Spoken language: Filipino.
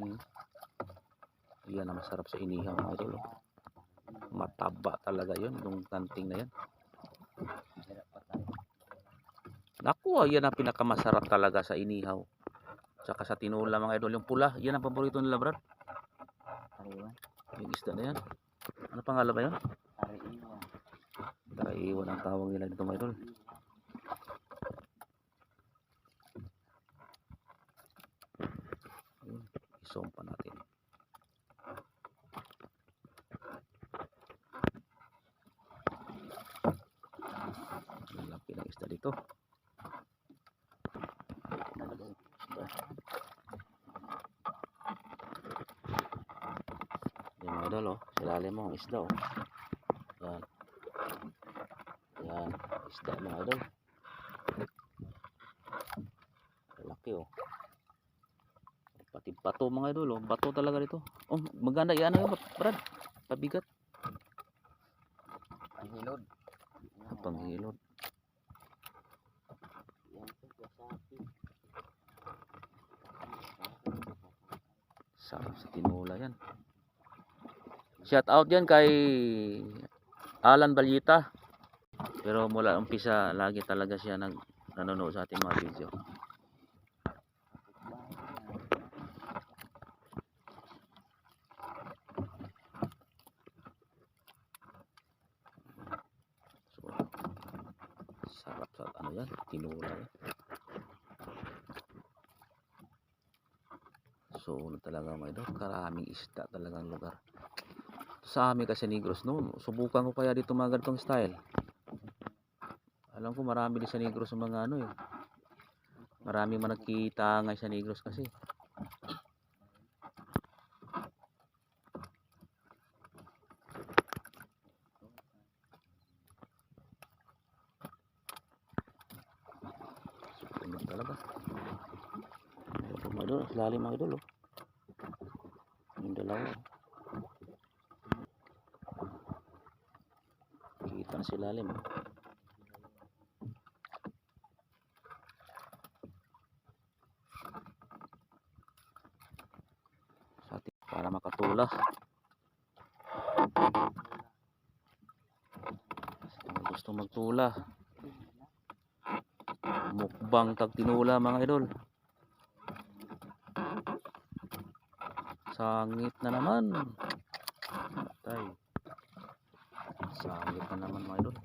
Hmm. Yan ang masarap sa inihaw mga idol. oh. Mataba talaga yun, yung kanting na yan. Naku, ah, yan ang pinakamasarap talaga sa inihaw. Tsaka sa tinula mga idol, yung pula, yan ang paborito nila brad. Yung isda na yan. Ano pangalan ba yun? Kariwan. Taraiwan ang tawag nila dito mga idol. Ayun, isompa natin. Ang laki ng isda dito. Yan mga oh. Silalim mo ang isda oh. Yan. Yan. Isda mga idol. Laki oh. Pati bato mga idol oh. Bato talaga dito. Oh, maganda yan ano Brad. Pabigat. Panghilod. Panghilod. Po, wasabi. Sarap sa tinula yan. Shout out yan kay Alan Balyita. Pero mula umpisa lagi talaga siya nag nanonood sa ating mga video. So, sarap sa ano yan, tinula yan. So, talaga mga idol, karaming isda talagang lugar. Sa amin kasi Negros, no, subukan ko kaya dito mga ganitong style. Alam ko marami din sa Negros mga ano eh. Marami man nakita nga sa Negros kasi. Ano talaga. Ito mga idol, lalim mga idol oh. Yung dalawa. Kita na si lalim. oh. Para makatula. Gusto magtula? Mukbang tag tinula mga idol. Sangit na naman. Tay. Sangit na naman mga idol.